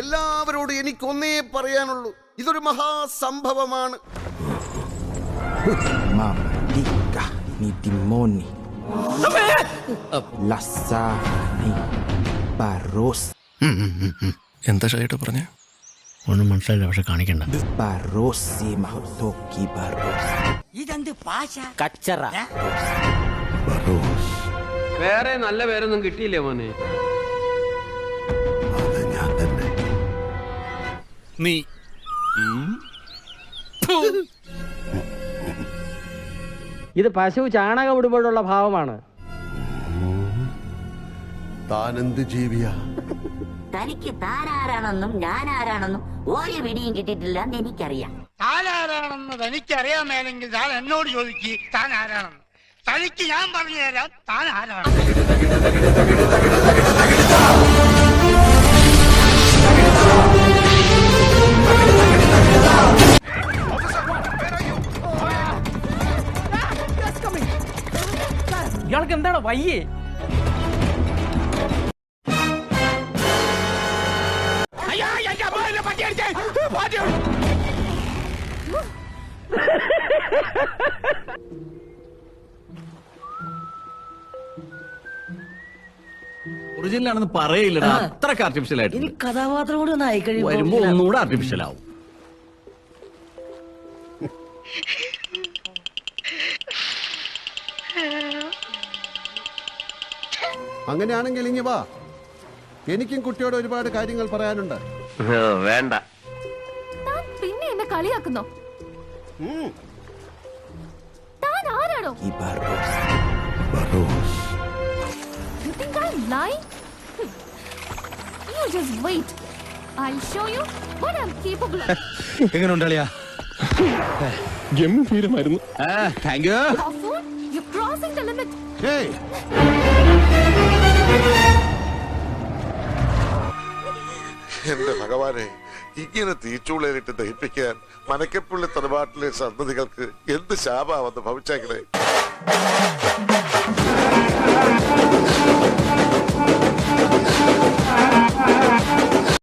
എല്ലാവരോടും എനിക്കൊന്നേ പറയാനുള്ളൂ. ഇതൊരു മഹാസംഭവമാണ്. എന്താ ഷൈട്ട് പറഞ്ഞേ? ഒന്നും മനസ്സിലായില്ല പക്ഷെ കാണിക്കണ്ട. Mahotoki Barros. കച്ചറ. വേറെ നല്ല പേരൊന്നും കിട്ടിയില്ലേ മോനെ? നീ. ഇത് പശു ചാണകം ഇടുമ്പോഴുള്ള ഭാവമാണ്. താനെന്ത് ജീവിയാ? തനിക്ക് താനാരാണെന്നും ഞാൻ ആരാണെന്നും ഒരു പിടിയും കിട്ടിയിട്ടില്ല എന്ന് എനിക്കറിയാം. താനാരാണെന്ന് തനിക്കറിയാൻ മേലെങ്കിൽ താൻ എന്നോട് ചോദിക്ക് താൻ ആരാണെന്ന് തനിക്ക് ഞാൻ പറഞ്ഞു തരാം താൻ ആരാണ് ഇയാൾക്ക് എന്താണ് വയ്യേ? ഒറിജിനൽ ആണെന്ന് പറയില്ലടാ. അത്രയ്ക്ക് ആർട്ടിഫിഷ്യൽ ആയിട്ട്. കഥാപാത്രം കൂടി ഒന്ന് ആയിക്കഴിയുമ്പോ വരുമ്പോ ഒന്നുകൂടെ ആർട്ടിഫിഷ്യൽ ആവും. അങ്ങനെയാണെങ്കിൽ ഇനി വാ. എനിക്കും കുട്ടിയോട് ഒരുപാട് കാര്യങ്ങൾ പറയാനുണ്ട്. വേണ്ട. പിന്നെ എന്നെ കളിയാക്കുന്നു? എങ്ങനെയുണ്ടാളിയാ game തീരുമായിരുന്നു. Thank you crossing the limit hey എന്റെ ഭഗവാനെ ഇങ്ങനെ തീച്ചൂളയിലിട്ട് ദഹിപ്പിക്കാൻ മനക്കപ്പുള്ളി തറവാട്ടിലെ സന്തതികൾക്ക് എന്ത് ശാപാവെന്ന് ഭവിച്ചേക്കണേ?